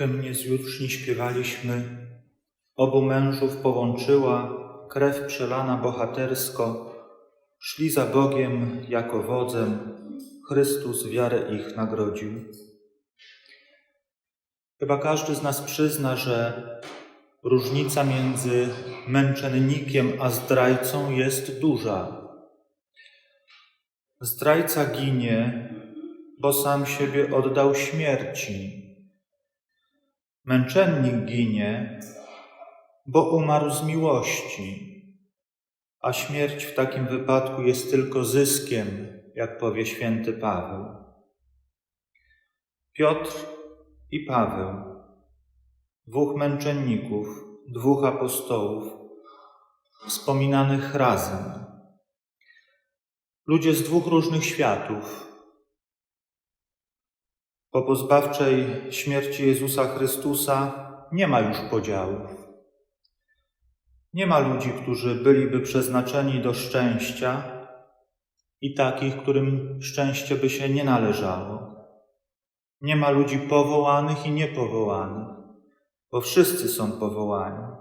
hymnie z jutrzni śpiewaliśmy Obu mężów połączyła krew przelana bohatersko, szli za Bogiem jako wodzem, Chrystus wiarę ich nagrodził. Chyba każdy z nas przyzna, że różnica między męczennikiem a zdrajcą jest duża. Zdrajca ginie, bo sam siebie oddał śmierci. Męczennik ginie, bo umarł z miłości, a śmierć w takim wypadku jest tylko zyskiem, jak powie święty Paweł. Piotr i Paweł, dwóch męczenników, dwóch apostołów, wspominanych razem. Ludzie z dwóch różnych światów. Po pozbawczej śmierci Jezusa Chrystusa nie ma już podziałów. Nie ma ludzi, którzy byliby przeznaczeni do szczęścia i takich, którym szczęście by się nie należało. Nie ma ludzi powołanych i niepowołanych, bo wszyscy są powołani,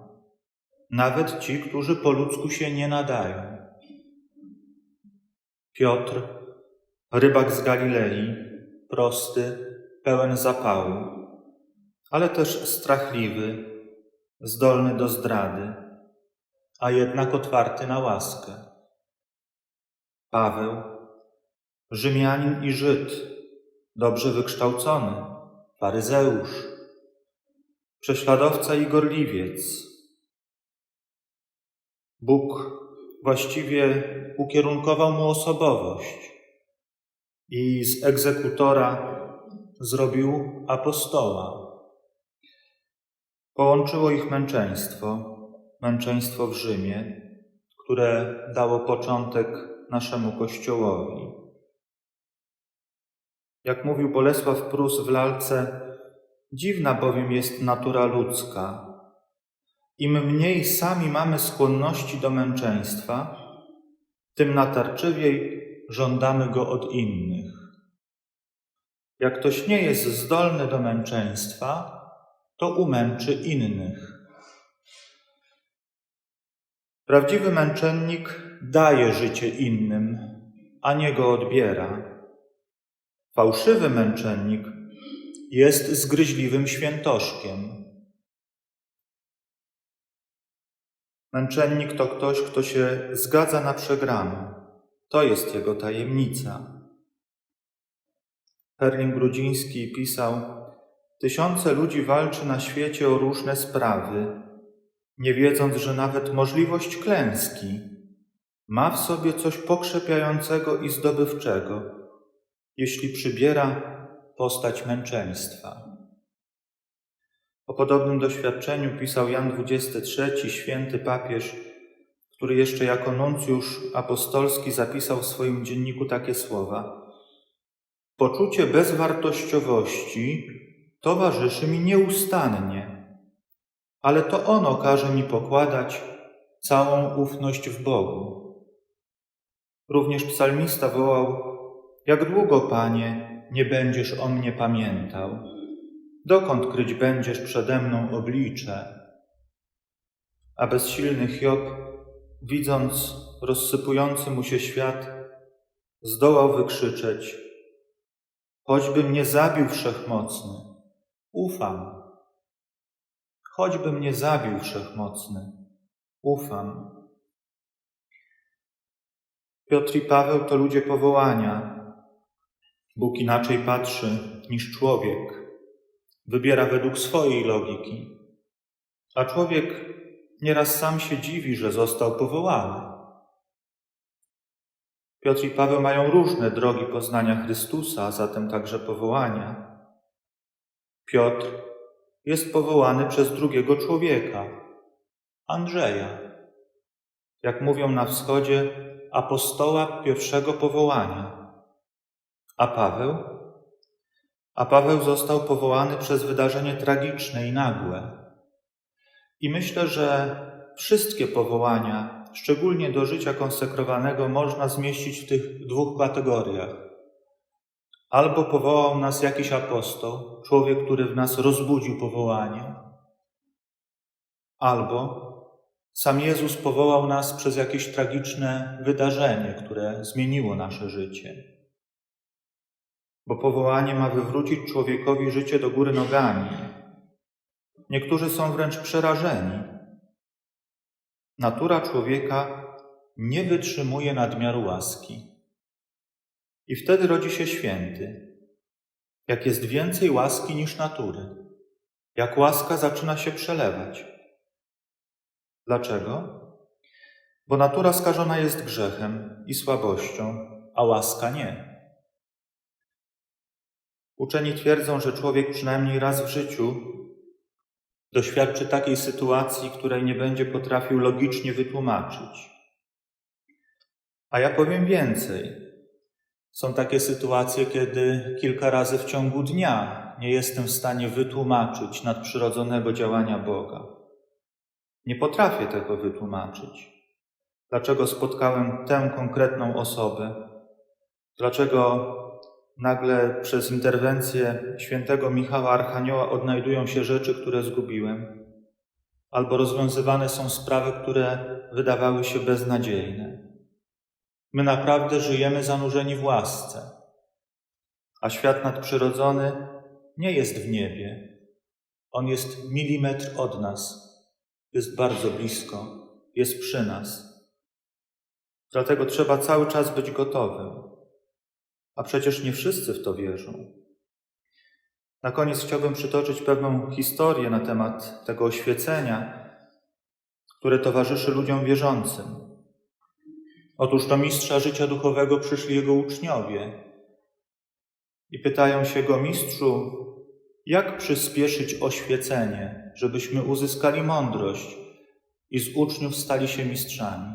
nawet ci, którzy po ludzku się nie nadają. Piotr, rybak z Galilei, prosty, pełen zapału, ale też strachliwy, zdolny do zdrady, a jednak otwarty na łaskę. Paweł, Rzymianin i Żyd, dobrze wykształcony, faryzeusz, prześladowca i gorliwiec. Bóg właściwie ukierunkował mu osobowość i z egzekutora zrobił apostoła. Połączyło ich męczeństwo, męczeństwo w Rzymie, które dało początek naszemu Kościołowi. Jak mówił Bolesław Prus w lalce, dziwna bowiem jest natura ludzka. Im mniej sami mamy skłonności do męczeństwa, tym natarczywiej żądamy go od innych. Jak ktoś nie jest zdolny do męczeństwa, to umęczy innych. Prawdziwy męczennik daje życie innym, a nie go odbiera. Fałszywy męczennik jest zgryźliwym świętoszkiem. Męczennik to ktoś, kto się zgadza na przegraną. To jest jego tajemnica. Herling Grudziński pisał: Tysiące ludzi walczy na świecie o różne sprawy, nie wiedząc, że nawet możliwość klęski ma w sobie coś pokrzepiającego i zdobywczego, jeśli przybiera postać męczeństwa. O podobnym doświadczeniu pisał Jan XXIII, święty papież, który jeszcze jako nuncjusz apostolski zapisał w swoim dzienniku takie słowa: Poczucie bezwartościowości towarzyszy mi nieustannie ale to ono każe mi pokładać całą ufność w Bogu. Również psalmista wołał: Jak długo, panie, nie będziesz o mnie pamiętał? Dokąd kryć będziesz przede mną oblicze? A bezsilny Hiob, widząc rozsypujący mu się świat, zdołał wykrzyczeć: Choćby mnie zabił wszechmocny, ufam choćby mnie zabił wszechmocny. Ufam. Piotr i Paweł to ludzie powołania. Bóg inaczej patrzy niż człowiek. Wybiera według swojej logiki. A człowiek nieraz sam się dziwi, że został powołany. Piotr i Paweł mają różne drogi poznania Chrystusa, a zatem także powołania. Piotr jest powołany przez drugiego człowieka, Andrzeja. Jak mówią na wschodzie, apostoła pierwszego powołania. A Paweł? A Paweł został powołany przez wydarzenie tragiczne i nagłe. I myślę, że wszystkie powołania, szczególnie do życia konsekrowanego, można zmieścić w tych dwóch kategoriach. Albo powołał nas jakiś apostoł, człowiek, który w nas rozbudził powołanie, albo sam Jezus powołał nas przez jakieś tragiczne wydarzenie, które zmieniło nasze życie. Bo powołanie ma wywrócić człowiekowi życie do góry nogami. Niektórzy są wręcz przerażeni. Natura człowieka nie wytrzymuje nadmiaru łaski. I wtedy rodzi się święty. Jak jest więcej łaski niż natury, jak łaska zaczyna się przelewać. Dlaczego? Bo natura skażona jest grzechem i słabością, a łaska nie. Uczeni twierdzą, że człowiek przynajmniej raz w życiu doświadczy takiej sytuacji, której nie będzie potrafił logicznie wytłumaczyć. A ja powiem więcej. Są takie sytuacje, kiedy kilka razy w ciągu dnia nie jestem w stanie wytłumaczyć nadprzyrodzonego działania Boga. Nie potrafię tego wytłumaczyć. Dlaczego spotkałem tę konkretną osobę? Dlaczego nagle przez interwencję świętego Michała Archanioła odnajdują się rzeczy, które zgubiłem? Albo rozwiązywane są sprawy, które wydawały się beznadziejne. My naprawdę żyjemy zanurzeni w łasce, a świat nadprzyrodzony nie jest w niebie. On jest milimetr od nas, jest bardzo blisko, jest przy nas. Dlatego trzeba cały czas być gotowym. A przecież nie wszyscy w to wierzą. Na koniec chciałbym przytoczyć pewną historię na temat tego oświecenia, które towarzyszy ludziom wierzącym. Otóż do mistrza życia duchowego przyszli jego uczniowie i pytają się go, mistrzu, jak przyspieszyć oświecenie, żebyśmy uzyskali mądrość i z uczniów stali się mistrzami?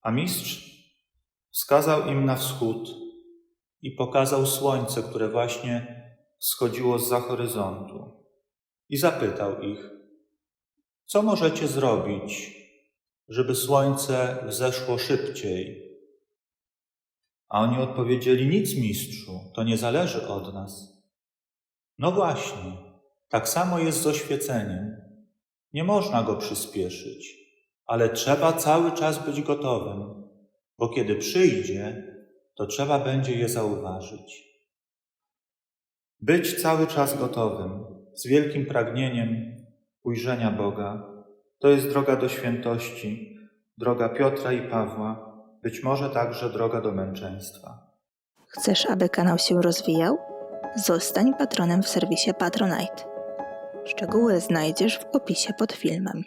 A mistrz wskazał im na wschód i pokazał słońce, które właśnie wschodziło z za horyzontu. I zapytał ich, co możecie zrobić, żeby słońce wzeszło szybciej? A oni odpowiedzieli: Nic, mistrzu, to nie zależy od nas. No właśnie, tak samo jest z oświeceniem. Nie można go przyspieszyć, ale trzeba cały czas być gotowym, bo kiedy przyjdzie, to trzeba będzie je zauważyć. Być cały czas gotowym, z wielkim pragnieniem ujrzenia Boga, to jest droga do świętości, droga Piotra i Pawła, być może także droga do męczeństwa. Chcesz, aby kanał się rozwijał? Zostań patronem w serwisie Patronite. Szczegóły znajdziesz w opisie pod filmem.